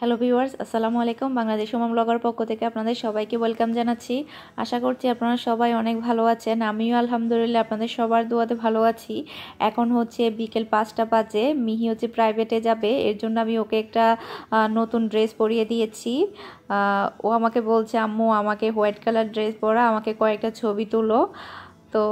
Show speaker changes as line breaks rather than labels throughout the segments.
Hello viewers আসসালামু আলাইকুম। বাংলাদেশ ওমা ব্লগার পক্ষ থেকে আপনাদের সবাইকে ওয়েলকাম জানাচ্ছি। আশা করছি আপনারা সবাই অনেক ভালো আছেন। আমিও আলহামদুলিল্লাহ আপনাদের সবার দোয়াতে ভালো আছি। এখন হচ্ছে বিকেল পাঁচটা বাজে। মিহি হচ্ছে প্রাইভেটে যাবে। এর জন্য আমি ওকে একটা নতুন ড্রেস পরিয়ে দিয়েছি। ও আমাকে বলছে, আম্মু, আমাকে হোয়াইট কালার ড্রেস পরা, আমাকে কয়েকটা ছবি তুলো। তো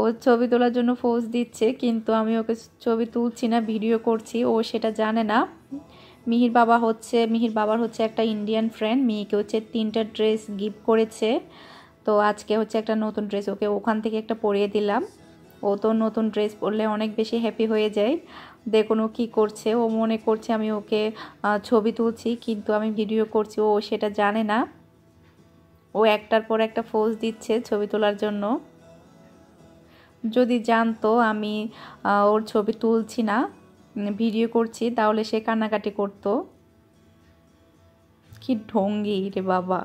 ও ছবি তোলার জন্য ফোজ দিচ্ছে, কিন্তু আমি ওকে ছবি তুলছি না ভিডিও করছি। ও সেটা জানে না। মিহির বাবা হচ্ছে, মিহির বাবার হচ্ছে একটা ইন্ডিয়ান ফ্রেন্ড মিহিকে হচ্ছে তিনটা ড্রেস গিফট করেছে। তো আজকে হচ্ছে একটা নতুন ড্রেস ওকে ওখান থেকে একটা পরিয়ে দিলাম। ও তো নতুন ড্রেস পরলে অনেক বেশি হ্যাপি হয়ে যায়। দেখুন ও কী করছে, ও মনে করছে আমি ওকে ছবি তুলছি, কিন্তু আমি ভিডিও করছি, ও সেটা জানে না। ও একটার পর একটা ফোজ দিচ্ছে ছবি তোলার জন্য। যদি জানতো আমি ওর ছবি তুলছি না ভিডিও করছি, তাহলে সে কান্নাকাটি করত। কি ঢঙ্গি রে বাবা।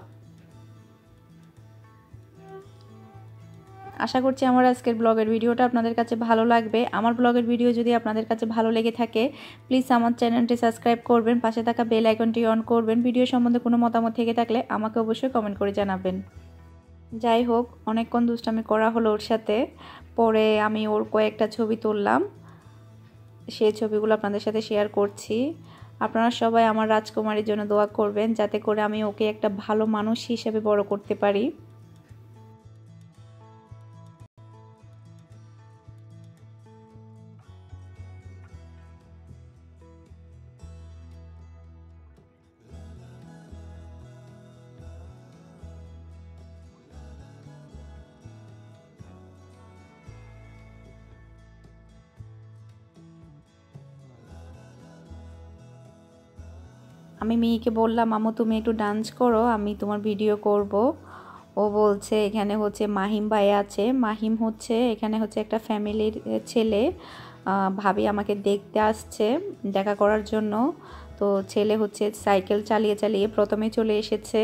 আশা করছি আমার আজকের ব্লগের ভিডিওটা আপনাদের কাছে ভালো লাগবে। আমার ব্লগের ভিডিও যদি আপনাদের কাছে ভালো লেগে থাকে প্লিজ আমার চ্যানেলটি সাবস্ক্রাইব করবেন, পাশে থাকা বেল আইকনটি অন করবেন। ভিডিও সম্বন্ধে কোনো মতামত থেকে থাকলে আমাকে অবশ্যই কমেন্ট করে জানাবেন। যাই হোক, অনেকক্ষণ দুষ্টামি করা হলো ওর সাথে। পরে আমি ওর কয়েকটা ছবি তুললাম। সেই ছবিগুলো আপনাদের সাথে শেয়ার করছি। আপনারা সবাই আমার রাজকুমারীর জন্য দোয়া করবেন, যাতে করে আমি ওকে একটা ভালো মানুষ হিসেবে বড় করতে পারি। আমি মেয়েকে বললাম আমু তুমি একটু ডান্স করো, আমি তোমার ভিডিও করব। ও বলছে, এখানে হচ্ছে মাহিম ভাই আছে। মাহিম হচ্ছে, এখানে হচ্ছে একটা ফ্যামিলির ছেলে। ভাবি আমাকে দেখতে আসছে দেখা করার জন্য। তো ছেলে হচ্ছে সাইকেল চালিয়ে চালিয়ে প্রথমে চলে এসেছে।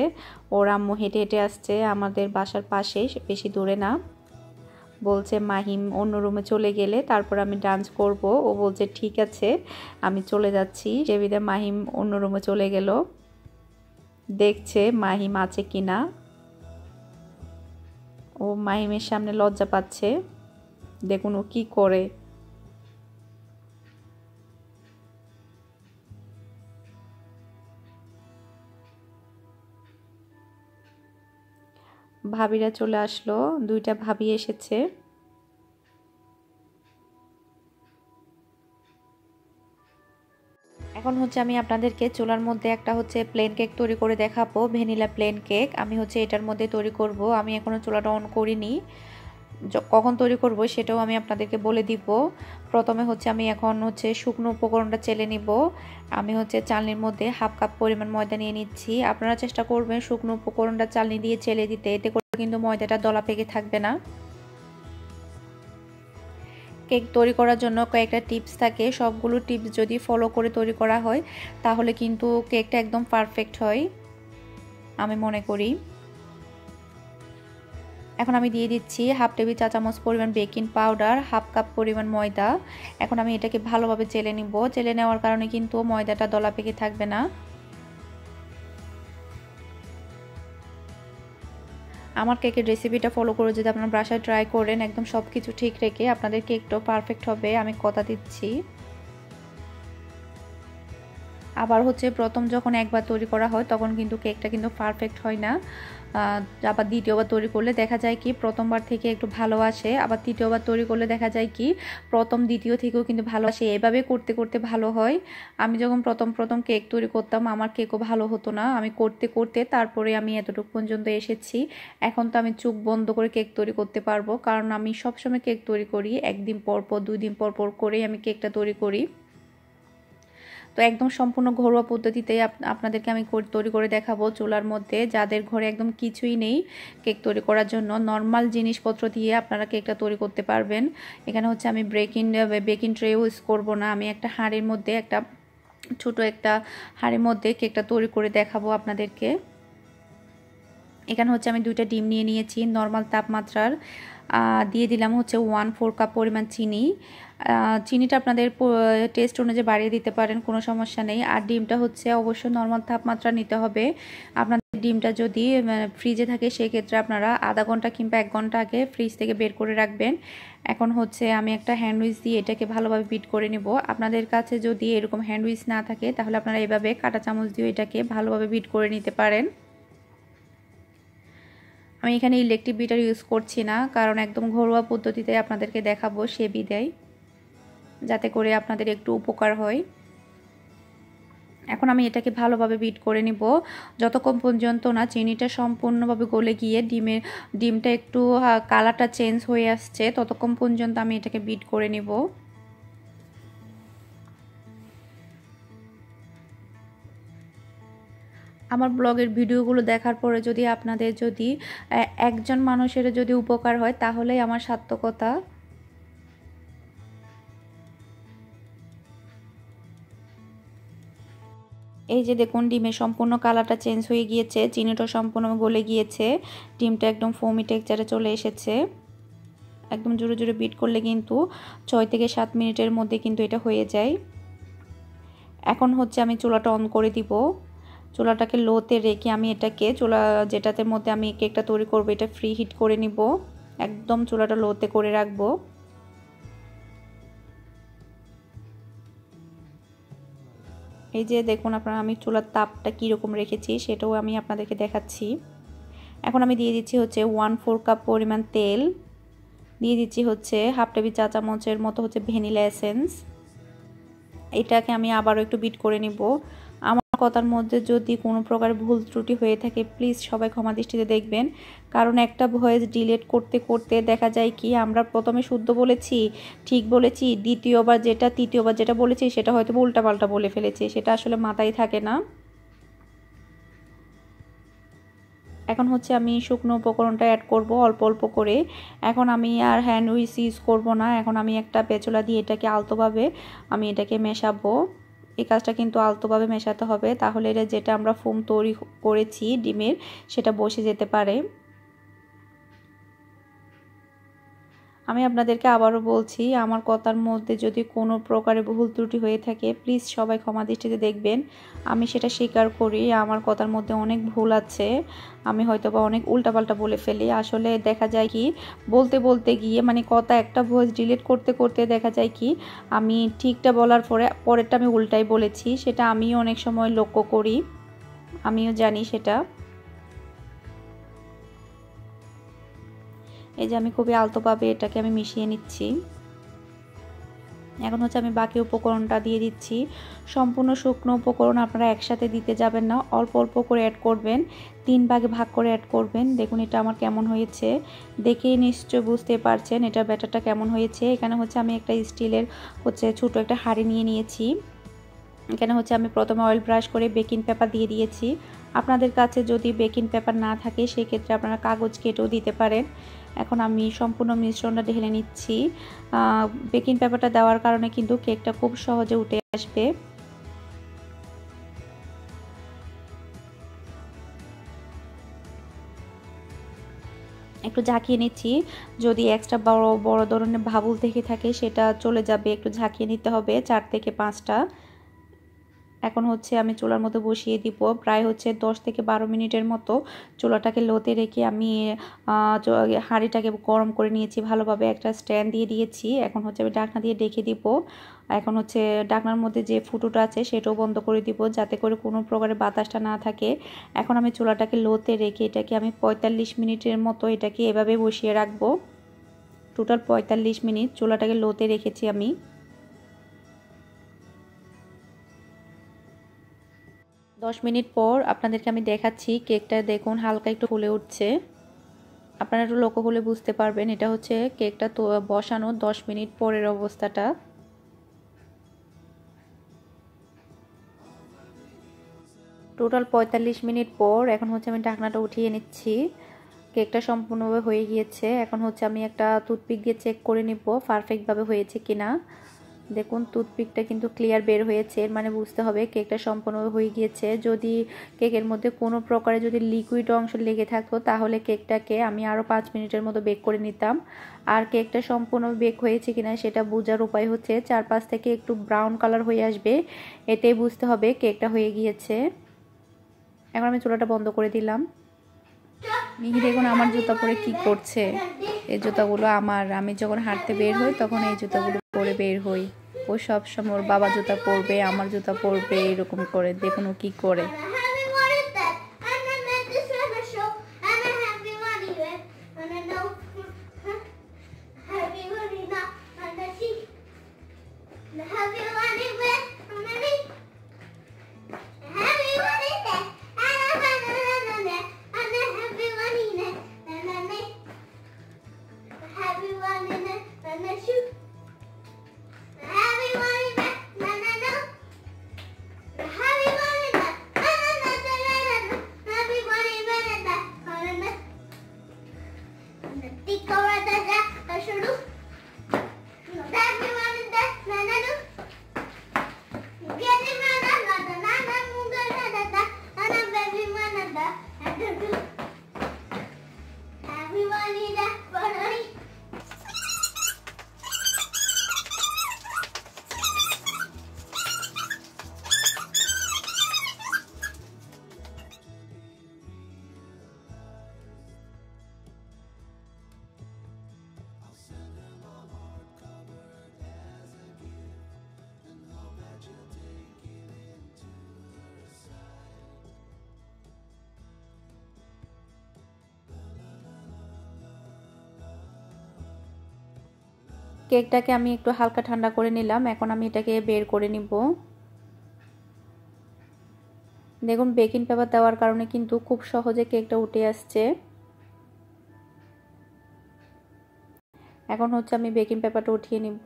ওর আম্মু হেঁটে হেঁটে আসছে আমাদের বাসার পাশে বেশি দূরে না। বলছে, মাহিম অন্য রুমে চলে গেলে তারপর আমি ডান্স করব। ও বলছে, ঠিক আছে, আমি চলে যাচ্ছি। সেবিদে মাহিম অন্য রুমে চলে গেল। দেখছে মাহিম আছে কি না। ও মাহিমের সামনে লজ্জা পাচ্ছে। দেখুন ও কী করে। ভাবিরা চলে আসলো। দুইটা ভাবি এসেছে। এখন হচ্ছে আমি আপনাদেরকে চুলার মধ্যে একটা হচ্ছে প্লেন কেক তৈরি করে দেখাবো ভ্যানিলা প্লেন কেক আমি হচ্ছে এটার মধ্যে তৈরি করব। আমি এখনও চুলাটা অন করিনি। কখন তৈরি করব সেটাও আমি আপনাদেরকে বলে দিব। প্রথমে হচ্ছে আমি এখন হচ্ছে শুকনো উপকরণটা চেলে নিব। আমি হচ্ছে চালনির মধ্যে হাফ কাপ পরিমাণ ময়দা নিয়ে নিচ্ছি। আপনারা চেষ্টা করবেন শুকনো উপকরণটা চালনি দিয়ে চেলে দিতে। এতে করে কিন্তু ময়দাটা দলা পেকে থাকবে না। কেক তৈরি করার জন্য কয়েকটা টিপস থাকে। সবগুলো টিপস যদি ফলো করে তৈরি করা হয়, তাহলে কিন্তু কেকটা একদম পারফেক্ট হয়। আমি মনে করি। এখন আমি দিয়ে দিচ্ছি হাফ টেবিল চা চামচ পরিমাণ বেকিং পাউডার, হাফ কাপ পরিমাণ ময়দা। এখন আমি এটাকে ভালোভাবে চেলে নিব। চেলে নেওয়ার কারণে কিন্তু ময়দাটা দলা পেকে থাকবে না। আমার কেকের রেসিপিটা ফলো করে যদি আপনারা বাসায় ট্রাই করেন, একদম সব কিছু ঠিক রেখে আপনাদের কেকটাও পারফেক্ট হবে, আমি কথা দিচ্ছি। আবার হচ্ছে প্রথম যখন একবার তৈরি করা হয়, তখন কিন্তু কেকটা কিন্তু পারফেক্ট হয় না। আবার দ্বিতীয়বার তৈরি করলে দেখা যায় কি প্রথমবার থেকে একটু ভালো আসে, আবার তৃতীয়বার তৈরি করলে দেখা যায় কি প্রথম, দ্বিতীয় থেকেও কিন্তু ভালো আসে। এভাবে করতে করতে ভালো হয়। আমি যখন প্রথম প্রথম কেক তৈরি করতাম, আমার কেকও ভালো হতো না। আমি করতে করতে তারপরে আমি এতটুকু পর্যন্ত এসেছি। এখন তো আমি চোখ বন্ধ করে কেক তৈরি করতে পারব। কারণ আমি সবসময় কেক তৈরি করি, একদিন পর পর, দুই দিন পর পর করেই আমি কেকটা তৈরি করি। তো একদম সম্পূর্ণ ঘরোয়া পদ্ধতিতে আপনাদেরকে আমি তৈরি করে দেখাবো চুলার মধ্যে। যাদের ঘরে একদম কিছুই নেই কেক তৈরি করার জন্য নর্মাল জিনিসপত্র দিয়ে আপনারা কেকটা তৈরি করতে পারবেন। এখানে হচ্ছে আমি ব্রেকিং বেকিং ট্রে ইউজ করব না। আমি একটা হাঁড়ির মধ্যে, একটা ছোট একটা হাঁড়ির মধ্যে কেকটা তৈরি করে দেখাবো আপনাদেরকে। এখানে হচ্ছে আমি দুইটা ডিম নিয়ে নিয়েছি নর্মাল তাপমাত্রার। দিয়ে দিলাম হচ্ছে ওয়ান ফোর কাপ পরিমাণ চিনি। চিনিটা আপনাদের টেস্ট অনুযায়ী বাড়িয়ে দিতে পারেন, কোনো সমস্যা নেই। আর ডিমটা হচ্ছে অবশ্যই নর্মাল তাপমাত্রা নিতে হবে। আপনাদের ডিমটা যদি ফ্রিজে থাকে, সেক্ষেত্রে আপনারা আধা ঘণ্টা কিংবা এক ঘণ্টা আগে ফ্রিজ থেকে বের করে রাখবেন। এখন হচ্ছে আমি একটা হ্যান্ডউইচ দিয়ে এটাকে ভালোভাবে বিট করে নিব। আপনাদের কাছে যদি এরকম হ্যান্ডউইচ না থাকে, তাহলে আপনারা এভাবে কাটা চামচ দিয়ে এটাকে ভালোভাবে বিট করে নিতে পারেন। আমি এখানে ইলেকট্রিক বিটার ইউজ করছি না, কারণ একদম ঘরোয়া পদ্ধতিতে আপনাদেরকে দেখাবো সে বিদায়। যাতে করে আপনাদের একটু উপকার হয়। এখন আমি এটাকে ভালোভাবে বিট করে নিব। যতক্ষণ পর্যন্ত না চিনিটা সম্পূর্ণভাবে গলে গিয়ে ডিমের, ডিমটা একটু কালারটা চেঞ্জ হয়ে আসছে, ততক্ষণ পর্যন্ত আমি এটাকে বিট করে নিব। আমার ব্লগের ভিডিওগুলো দেখার পরে যদি আপনাদের যদি একজন মানুষের যদি উপকার হয়, তাহলেই আমার সার্থকতা। এই যে দেখুন, ডিমের সম্পূর্ণ কালারটা চেঞ্জ হয়ে গিয়েছে চিনিটা সম্পূর্ণ গলে গিয়েছে, ডিমটা একদম ফোমি টেক্সচারে চলে এসেছে। একদম জোরে জোরে বিট করলে কিন্তু ছয় থেকে সাত মিনিটের মধ্যে কিন্তু এটা হয়ে যায়। এখন হচ্ছে আমি চুলাটা অন করে দিব। চুলাটাকে লোতে রেখে আমি এটাকে, চুলা যেটাতে মধ্যে আমি কেকটা তৈরি করব, এটা ফ্রি হিট করে নিব। একদম চুলাটা লোতে করে রাখব। এই যে দেখুন আপনারা, আমি চুলার তাপটা কীরকম রেখেছি সেটাও আমি আপনাদেরকে দেখাচ্ছি। এখন আমি দিয়ে দিচ্ছি হচ্ছে ওয়ান ফোর কাপ পরিমাণ তেল। দিয়ে দিচ্ছি হচ্ছে হাফ টেবিল চা চামচের মতো হচ্ছে ভ্যানিলা এসেন্স এটাকে আমি আবারও একটু বিট করে নিব। কথার মধ্যে যদি কোনো প্রকার ভুল ত্রুটি হয়ে থাকে প্লিজ সবাই ক্ষমা দৃষ্টিতে দেখবেন। কারণ একটা ভয়েস ডিলেট করতে করতে দেখা যায় কি, আমরা প্রথমে শুদ্ধ বলেছি, ঠিক বলেছি, দ্বিতীয়বার যেটা, তৃতীয়বার যেটা বলেছি, সেটা হয়তো উল্টাপাল্টা বলে ফেলেছি, সেটা আসলে মাথায় থাকে না। এখন হচ্ছে আমি শুকনো উপকরণটা অ্যাড করব, অল্প অল্প করে। এখন আমি আর হ্যান্ড উইস ইউজ করব না, এখন আমি একটা পেঁচলা দিয়ে এটাকে আলতোভাবে আমি এটাকে মেশাবো। এই কাজটা কিন্তু আলতোভাবে মেশাতে হবে। তাহলে এটা যেটা আমরা ফোম তৈরি করেছি ডিমের, সেটা বসে যেতে পারে। আমি আপনাদেরকে আবারও বলছি, আমার কথার মধ্যে যদি কোনো প্রকারে ভুল ত্রুটি হয়ে থাকে প্লিজ সবাই ক্ষমা দৃষ্টিতে দেখবেন। আমি সেটা স্বীকার করি, আমার কথার মধ্যে অনেক ভুল আছে। আমি হয়তো বা অনেক উল্টাপাল্টা বলে ফেলি। আসলে দেখা যায় কি, বলতে বলতে গিয়ে মানে কথা একটা ভয়েস ডিলিট করতে করতে দেখা যায় কি, আমি ঠিকটা বলার পরে, পরেরটা আমি উল্টাই বলেছি। সেটা আমিও অনেক সময় লক্ষ্য করি। আমিও জানি সেটা। এই যে আমি খুবই আলতোভাবে এটাকে আমি মিশিয়ে নিচ্ছি। এখন হচ্ছে আমি বাকি উপকরণটা দিয়ে দিচ্ছি। সম্পূর্ণ শুকনো উপকরণ আপনারা একসাথে দিতে যাবেন না, অল্প অল্প করে অ্যাড করবেন, তিন ভাগে ভাগ করে অ্যাড করবেন। দেখুন এটা আমার কেমন হয়েছে। দেখেই নিশ্চয় বুঝতে পারছেন এটা ব্যাটারটা কেমন হয়েছে। এখানে হচ্ছে আমি একটা স্টিলের হচ্ছে ছোটো একটা হাঁড়ি নিয়ে নিয়েছি। এখানে হচ্ছে আমি প্রথমে অয়েল ব্রাশ করে বেকিং পেপার দিয়ে দিয়েছি। আপনাদের কাছে যদি বেকিং পেপার না থাকে, সেক্ষেত্রে আপনারা কাগজ কেটেও দিতে পারেন। এখন আমি সম্পূর্ণ মিশ্রণটা ঢেলে নিচ্ছি। বেকিং পেপারটা দেওয়ার কারণে কিন্তু কেকটা খুব সহজে উঠে আসবে। একটু ঝাঁকিয়ে নিচ্ছি। যদি এক্সট্রা বড় বড় ধরনের ভাবুল থেকে থাকে, সেটা চলে যাবে। একটু ঝাঁকিয়ে নিতে হবে চার থেকে পাঁচটা। এখন হচ্ছে আমি চুলার মতো বসিয়ে দিব। প্রায় হচ্ছে দশ থেকে বারো মিনিটের মতো চুলাটাকে লোতে রেখে আমি হাঁড়িটাকে গরম করে নিয়েছি। ভালোভাবে একটা স্ট্যান্ড দিয়ে দিয়েছি। এখন হচ্ছে আমি ডাকনা দিয়ে ডেকে দিব। এখন হচ্ছে ডাকনার মধ্যে যে ফুটোটা আছে সেটাও বন্ধ করে দিব যাতে করে কোনো প্রকারের বাতাসটা না থাকে। এখন আমি চুলাটাকে লোতে রেখে এটাকে আমি পঁয়তাল্লিশ মিনিটের মতো এটাকে এভাবে বসিয়ে রাখব। টোটাল পঁয়তাল্লিশ মিনিট চুলাটাকে লোতে রেখেছি আমি। দশ মিনিট পর আপনাদেরকে আমি দেখাচ্ছি, কেকটা দেখুন, হালকা একটু ফুলে উঠছে। আপনারা একটু লক্ষ্য হলে বুঝতে পারবেন, এটা হচ্ছে কেকটা তো বসানো দশ মিনিট পরের অবস্থাটা। টোটাল পঁয়তাল্লিশ মিনিট পর এখন হচ্ছে আমি ঢাকনাটা উঠিয়ে নিচ্ছি। কেকটা সম্পূর্ণভাবে হয়ে গিয়েছে। এখন হচ্ছে আমি একটা টুথপিক দিয়ে চেক করে নিব পারফেক্টভাবে হয়েছে কিনা। দেখুন টুথপিকটা কিন্তু ক্লিয়ার বের হয়েছে। এর মানে বুঝতে হবে কেকটা সম্পূর্ণ হয়ে গিয়েছে। যদি কেকের মধ্যে কোনো প্রকারে যদি লিকুইড অংশ লেগে থাকতো, তাহলে কেকটাকে আমি আরও পাঁচ মিনিটের মতো বেক করে নিতাম। আর কেকটা সম্পূর্ণ বেক হয়েছে কিনা সেটা বোঝার উপায় হচ্ছে, চারপাশ থেকে একটু ব্রাউন কালার হয়ে আসবে। এটাই বুঝতে হবে কেকটা হয়ে গিয়েছে। এখন আমি চুলাটা বন্ধ করে দিলাম। দেখুন আমার জুতা পরে কি করছে। এই জুতাগুলো আমার। আমি যখন হাঁটতে বের হই, তখন এই জুতাগুলো পরে বের হই। ও সবসময় ওর বাবা জুতা পরবে, আমার জুতা পরবে, এরকম করে। দেখুন ও কি করে। কেকটাকে আমি একটু হালকা ঠান্ডা করে নিলাম। এখন আমি এটাকে বের করে নিব। দেখুন বেকিং পেপার দেওয়ার কারণে কিন্তু খুব সহজে কেকটা উঠে আসছে। এখন হচ্ছে আমি বেকিং পেপারটা উঠিয়ে নিব।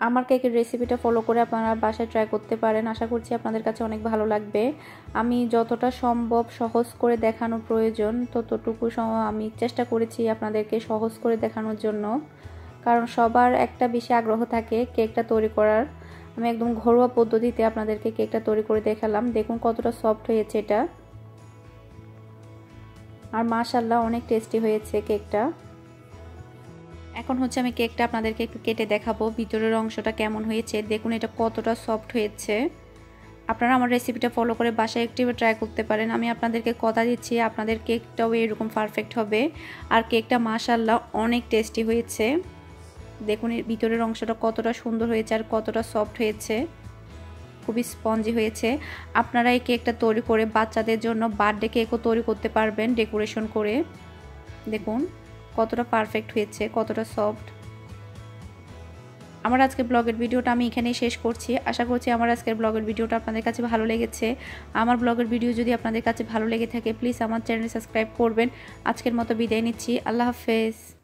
আমার কেকের রেসিপিটা ফলো করে আপনারা বাসায় ট্রাই করতে পারেন। আশা করছি আপনাদের কাছে অনেক ভালো লাগবে। আমি যতটা সম্ভব সহজ করে দেখানো প্রয়োজন, ততটুকু আমি চেষ্টা করেছি আপনাদেরকে সহজ করে দেখানোর জন্য। কারণ সবার একটা বেশি আগ্রহ থাকে কেকটা তৈরি করার। আমি একদম ঘরোয়া পদ্ধতিতে আপনাদেরকে কেকটা তৈরি করে দেখালাম। দেখুন কতটা সফট হয়েছে এটা। আর মাশাল্লাহ অনেক টেস্টি হয়েছে কেকটা। এখন হচ্ছে আমি কেকটা আপনাদেরকে একটু কেটে দেখাবো, ভিতরের অংশটা কেমন হয়েছে, দেখুন এটা কতটা সফট হয়েছে। আপনারা আমার রেসিপিটা ফলো করে বাসায় একটু ট্রাই করতে পারেন। আমি আপনাদেরকে কথা দিচ্ছি, আপনাদের কেকটাও এরকম পারফেক্ট হবে। আর কেকটা মাশাল্লাহ অনেক টেস্টি হয়েছে। দেখুন এর ভিতরের অংশটা কতটা সুন্দর হয়েছে আর কতটা সফট হয়েছে। খুবই স্পঞ্জি হয়েছে। আপনারা এই কেকটা তৈরি করে বাচ্চাদের জন্য বার্থডে কেকও তৈরি করতে পারবেন ডেকোরেশন করে। দেখুন। কতটা পারফেক্ট হয়েছে, কতটা সফট আমার আজকের ব্লগের ভিডিওটা আমি এখানেই শেষ করছি। আশা করছি আমার আজকের ব্লগের ভিডিওটা আপনাদের কাছে ভালো লেগেছে। আমার ব্লগের ভিডিও যদি আপনাদের কাছে ভালো লেগে থাকে প্লিজ আমার চ্যানেল সাবস্ক্রাইব করবেন। আজকের মতো বিদায় নিচ্ছি। আল্লাহ হাফেজ।